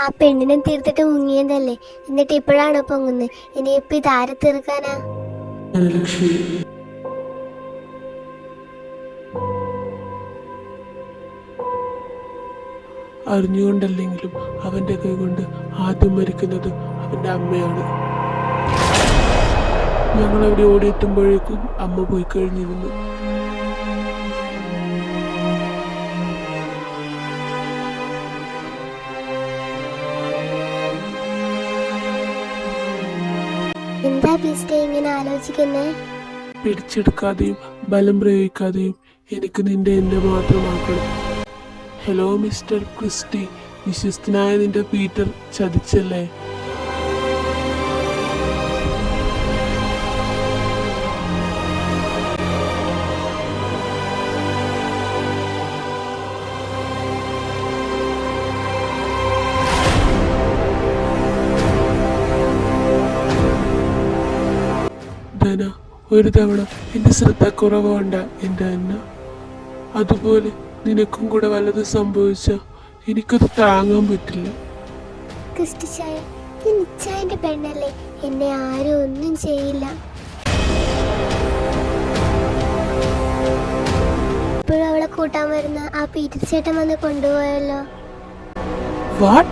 ആ പെണ്ണിനെ തീർത്തിട്ട് മുങ്ങിയതല്ലേ? എന്നിട്ട് ഇപ്പോഴാണ് പൊങ്ങുന്നത് ഇനിയിപ്പോ ഇതാരെ തീർക്കാനാ? അറിഞ്ഞുകൊണ്ടല്ലെങ്കിലും അവന്റെ കൈ കൊണ്ട് ആദ്യം മരിക്കുന്നത് അവന്റെ അമ്മയാണ്. ഞങ്ങൾ അവിടെ ഓടിയെത്തുമ്പോഴേക്കും അമ്മ പോയി കഴിഞ്ഞിരുന്നു. ഇങ്ങനെ പിടിച്ചെടുക്കാതെയും ബലം പ്രയോഗിക്കാതെയും എനിക്ക് നിന്റെ എന്നെ മാത്രമാക്കണം. Hello mister Christy. വിശ്വസ്തനായ നിന്റെ പീറ്റർ ചതിച്ചല്ലേ? ഒരു തവണ എന്റെ ശ്രദ്ധ കുറവുണ്ട എന്റെ അന്ന. അതുപോലെ നിനക്കും കൂടെ വല്ലതും സംഭവിച്ച എനിക്കത് താങ്ങാൻ പറ്റില്ല. ക്രിസ്റ്റിച്ചായ നീ നിച്ചായന്റെ പെണ്ണല്ലേ? എന്നെ ആരും ഒന്നും ചെയ്യില്ല. ഇപ്പോഴും അവളെ കൂട്ടാൻ വരുന്ന ആ പീറ്റർ ചേട്ടൻ വന്ന് കൊണ്ടുപോയല്ലോ. വാട്ട്